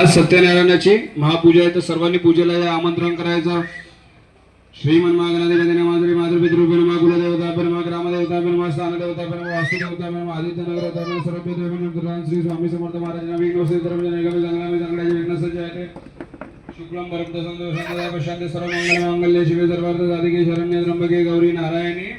आज सत्यनारायणाची महापूजा आहे तर सर्वांनी पूजेला या आमंत्रण करायचं. श्रीमन गणदेवते माधुरी माधुरी पितृपेनमा कुलदेवता पेरमा ग्रामदेवता पेरमा स्थानदेवता पेरमा वास्तुदेवता आदित्य नगरता सर्व श्री स्वामी समर्थ महाराज विघ्न श्री धर्म निगम चांगला चांगल्याचे विघ्न सज्ज आहे. शुक्लम सर्व मंगल मांगल्य शिवे सर्वार्थ साधिके शरण्य त्र्यंबके गौरी नारायणी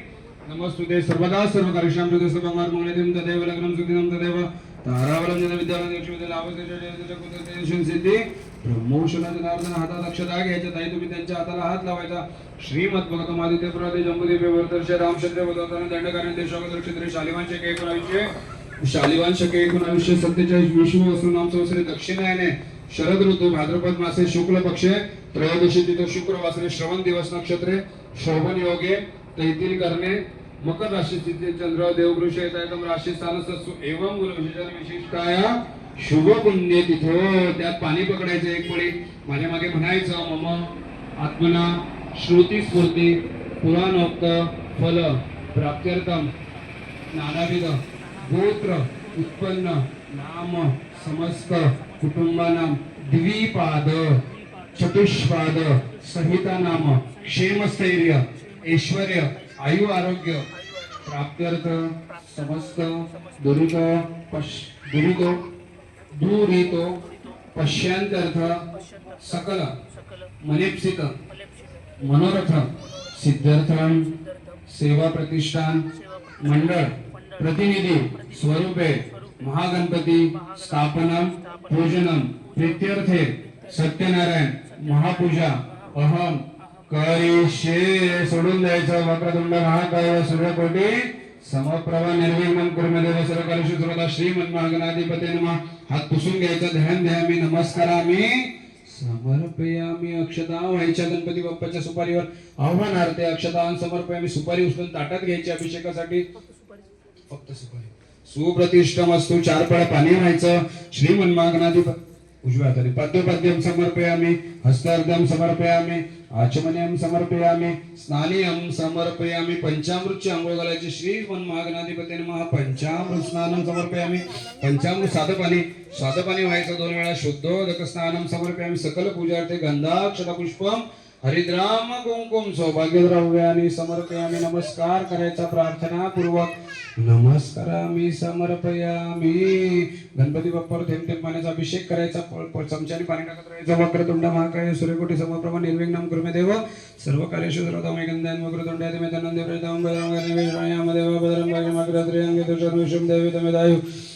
नमस्तुते सर्वदा सर्व कार्यक्षम सुते सर्वंगार मंगलदेव तदेव लग्नम सुदिनम तदेव तारावरम जन विद्यावरम लक्ष्मी सिद्धी. ब्रह्मोषण जनार्दन हातात अक्षता घ्यायच्या. ताई तुम्ही त्यांच्या हाताला हात लावायचा. श्रीमद भगतम आदित्य प्रदे जम्बुदेव वर्तर्ष रामचंद्र वदतन दंडकारण देशोगत नक्षत्र शालिवान शके एकोणावीसशे शालिवान शके एकोणावीसशे सत्तेचाळीस विष्णू वसू नाम संवत्सरे दक्षिणायने शरद ऋतू भाद्रपद मासे शुक्ल पक्षे त्रयोदशी तिथं शुक्र वासरे श्रवण दिवस नक्षत्रे शोभन योगे तैतील करणे मकर राशी स्थिती चंद्र देववृष येतायतम राशी स्थान एवं गुण विशेषण शुभ पुण्य तिथं. त्यात पाणी पकडायचं एक पळी. माझ्या मागे म्हणायचं मम आत्मना श्रुती स्फूर्ती पुराणोक्त फल प्राप्त्यर्थम नानाविध गोत्र उत्पन्न नाम समस्त कुटुंबानाम द्विपाद चतुष्पाद संहिता नाम क्षेमस्थैर्य ऐश्वर्य आयु आरोग्य प्राप्त्यर्थ समस्त दुरित पश दुरित दुरितो पश्यांत्यर्थ सकल मनेप्सित मनोरथ सिद्धार्थन सेवा प्रतिष्ठान मंडळ प्रतिनिधी स्वरूपे महागणपती स्थापनम पूजनम प्रित्यर्थे सत्यनारायण महापूजा अहम करिष्ये सोडून द्यायचं. वक्रतुंड महाकाय सूर्यकोटी. समप्रभा निर्विघ्नं कुर्मदेव सर्वकालेषु सर्वदा श्रीमन्महागणाधिपते नमः. हात पुसून घ्यायचा. ध्यान द्या. मी समर्पया समर्पयामी अक्षता व्हायच्या. गणपती बाप्पाच्या सुपारीवर आव्हानार्थे अक्षतान समर्पयामी सुपारी उचलून ताटात घ्यायची. अभिषेकासाठी फक्त सुपारी. सुप्रतिष्ठम असतो चार पळा पाणी व्हायचं. श्रीमन महागणाधिपती हाताने पद्मपद्यम समर्पयामि हस्तार्धम समर्पयामि आचमन्यम समर्पयामि स्नानियम समर्पयामि पंचामृतची आंघोळ घालायची श्री मनमागनाधिपती महा पंचामृत स्नानम समर्पयामि पंचामृत साधं पाणी साधं पाणी व्हायचं दोन वेळा शुद्धोदक स्नानम समर्पयामि सकल पूजार्थे गंधाक्षता पुष्पम हरिद्राम कुंकुम सौभाग्य द्रव्याने समर्पयामी नमस्कार करायचा प्रार्थना पूर्वक. नमस्कारामी समर्पयामी. गणपती बाप्पावर थेंब थेंब पाण्याचा अभिषेक करायचा. चमच्याने पाणी टाकत राहायचं. वक्रतुंड महाकाय सूर्यकोटी समप्रभा निर्विघ्नम कुर्मे देव. सर्व कार्य सर्वतम गंधान वक्रतुंड मे तनंदे प्रदाम बदरम गणेश देव बदरम भाग्य मकरद्रियांगे विषम देवी तमेदायु.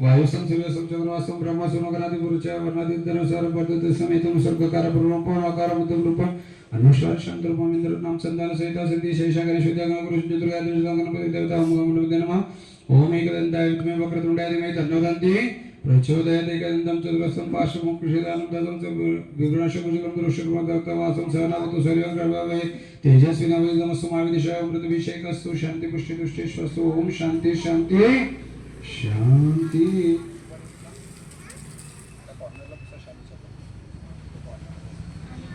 वायुसं सूर्यसं चंद्रवासं ब्रह्मसुमगणादि पुरुषय वर्णादित्यनुसारं वर्तते समेतं सर्गकारपूर्वं पौर्णकारमतं रूपम् अनुष्ठानशंकरपम इंद्रनाम संतान सहित सिद्धि शेषागरी शुद्धागम गुरु चतुर्गा गणपति देवता ओम गम नमः नमः। ओम एकदन्ताय विद्महे वक्रतुण्डाय धीमहि तन्नो दन्ति प्रचोदयात् एकदन्तं चतुरस्तं पार्श्वमुख कृषिदानं ददं च विघ्नाशमुजकं दुरुष्यकृमदत्तवासं सहनावतु सूर्यं गर्भवे तेजस्वी नवे नमस्तु महाविदिशाय मृतभिषेकस्तु शांती पुष्टि तुष्टिश्वस्तु ओम शांती.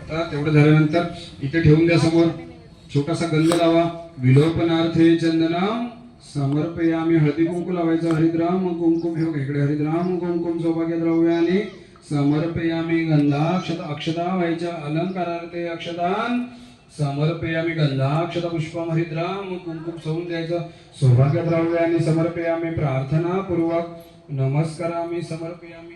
आता तेवढं झाल्यानंतर इथे ठेवून द्या समोर. छोटासा गंध लावा. विलोपनार्थे चंदनम. समर्पयामी हळदी कुंकू लावायचा. हरिद्राम कुंकुम. हे बघा इकडे हरिद्राम कुंकुम सौभाग्य द्रव्याने समर्पयामी गंधाक्षता अक्षता व्हायच्या. अलंकारार्थे अक्षतान. समर्पयामी गंधाक्षता पुष्पम हरिद्राम कुंकुम सवून द्यायचं सौभाग्य द्रव्याने समर्पयामी प्रार्थना पूर्वक नमस्कारामी समर्पयामी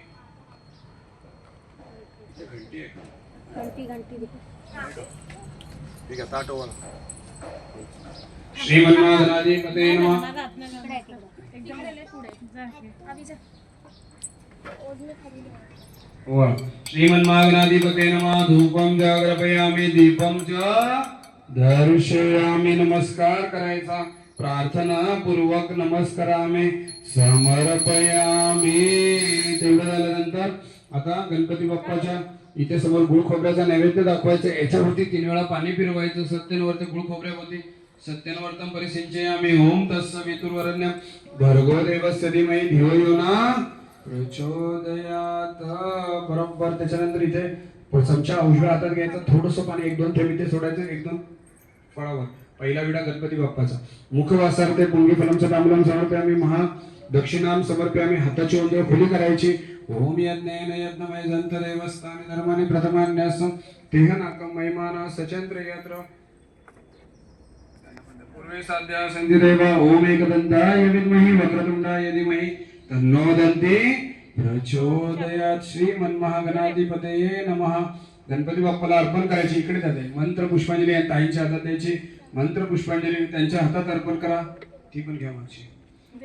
नमः। वा. श्रीमन्मागनाधिपते नमः. धूपं जागृपयामि दीपम च दर्शयामी. नमस्कार करायचा. प्रार्थना पूर्वक नमस्कारामी. समर्पयामी. तेवढं झाल्यानंतर आता गणपती बाप्पाच्या इथे समोर गुळ खोबऱ्याचा नैवेद्य दाखवायचं. याच्यावरती तीन वेळा पाणी फिरवायचं. सत्यनवरती गुळ खोबऱ्यावरती सत्यनवर्तम परिसिंचयामी. ओम तस्स वितुर्वरण्यम भर्गो देवस्य धीमहि धियो यो ना. प्रचोदयात. बरोबर त्याच्यानंतर इथे चमचा उजव्या हातात घ्यायचा थोडस पाणी एक दोन थेंब इथे सोडायचं एक दोन फळावर. पहिला विडा गणपती बाप्पाचा. मुखवासार्थे पुंगी फलमचं तांबूलम आम्ही महा दक्षिणाम समर्प्यामी हाताची ओंजळ खुली करायची. ओम यज्ञेन यज्ञमय जंत देवस्थानी धर्माने प्रथमान्यासम तेह नाकम महिमाना सचंद्र यत्र. पूर्वे साध्या संधी देवा ओम एकदंताय विद्महि वक्रतुंडाय धीमहि. तन्नो दन्ति प्रचोदयात श्री मनमहागणाधिपतये नमः. गणपती बाप्पाला अर्पण करायची इकडे जाते मंत्र पुष्पांजली ताईंच्या हातात द्यायची. मंत्र पुष्पांजली त्यांच्या हातात अर्पण करा. ती पण घ्या माझी.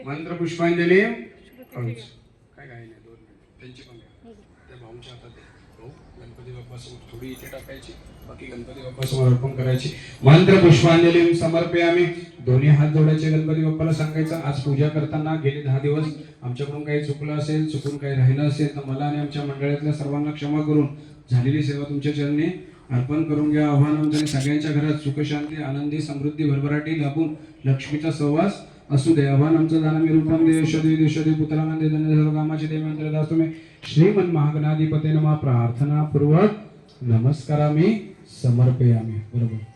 मंत्र पुष्पांजली. काय काय नाही दोन मिनिट. त्यांची पण घ्या. त्या भाऊंच्या हातात द्या. गणपती बाप्पासमोर थोडी इथे टाकायची बाकी गणपती बाप्पासमोर अर्पण करायची. मंत्र पुष्पांजली समर्पयामी दोन्ही हात जोडायचे गणपती बाप्पाला सांगायचं आज पूजा करताना गेले दहा दिवस आमच्याकडून काही चुकलं असेल चुकून काही राहिलं असेल तर मला आणि आमच्या मंडळातल्या सर्वांना क्षमा करून झालेली सेवा तुमच्या चरणी अर्पण करून घ्या. आव्हान आमच्या सगळ्यांच्या घरात सुखशांती आनंदी समृद्धी भरभराटी लाभून लक्ष्मीचा सहवास असू दे आव्हान आमचं दानमी रूपम दे यशोदे दिशोदे पुत्रानंदे धन्य सर्व कामाचे दे मंत्र दास तुम्ही. श्रीमन महागणाधिपते नमा प्रार्थना पूर्वक नमस्कारामी समर्पयामी. बरोबर.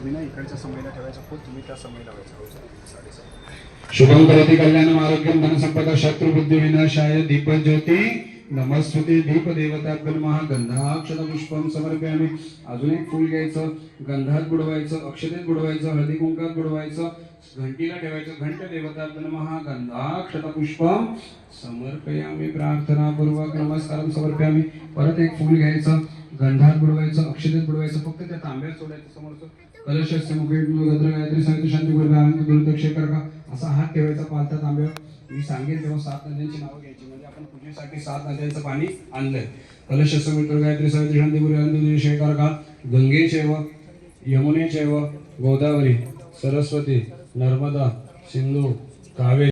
तुम्ही ना इकडच्या समयला ठेवायचा फुल तुम्ही त्या समयला हो, शुभम करोति कल्याणम आरोग्यम धनसंपदा शत्रुबुद्धी विनाशाय दीप ज्योती नमस्ते दीप देवता महा गंधाक्षत पुष्पम समर्पयामी. अजून एक फुल घ्यायचं गंधात बुडवायचं अक्षतेत बुडवायचं हळदी कुंकात बुडवायचं घंटीला ठेवायचं घंट देवता महा गंधाक्षत पुष्पम समर्पयामी. प्रार्थनापूर्वक नमस्कार समर्पयामी. परत एक फुल घ्यायचं. गंधार बुडवायचं अक्षतेत बुडवायचं फक्त त्या तांब्यात सोडायचं समोरचं कलशस्य मुखे गायत्री सांगितलं शांती गुरु आनंद दुर्दक्षेकर का असा हात ठेवायचा पालता तांब्यावर. मी सांगेन तेव्हा सात नद्यांची नावं घ्यायची. म्हणजे आपण पूजेसाठी सात नद्यांचं पाणी आणलंय. कलश मित्र गायत्री साहित्य शांती गुरु आनंद दुर्दक्षेकर का यमुने यमुनेचैव गोदावरी सरस्वती नर्मदा सिंधू कावेरी.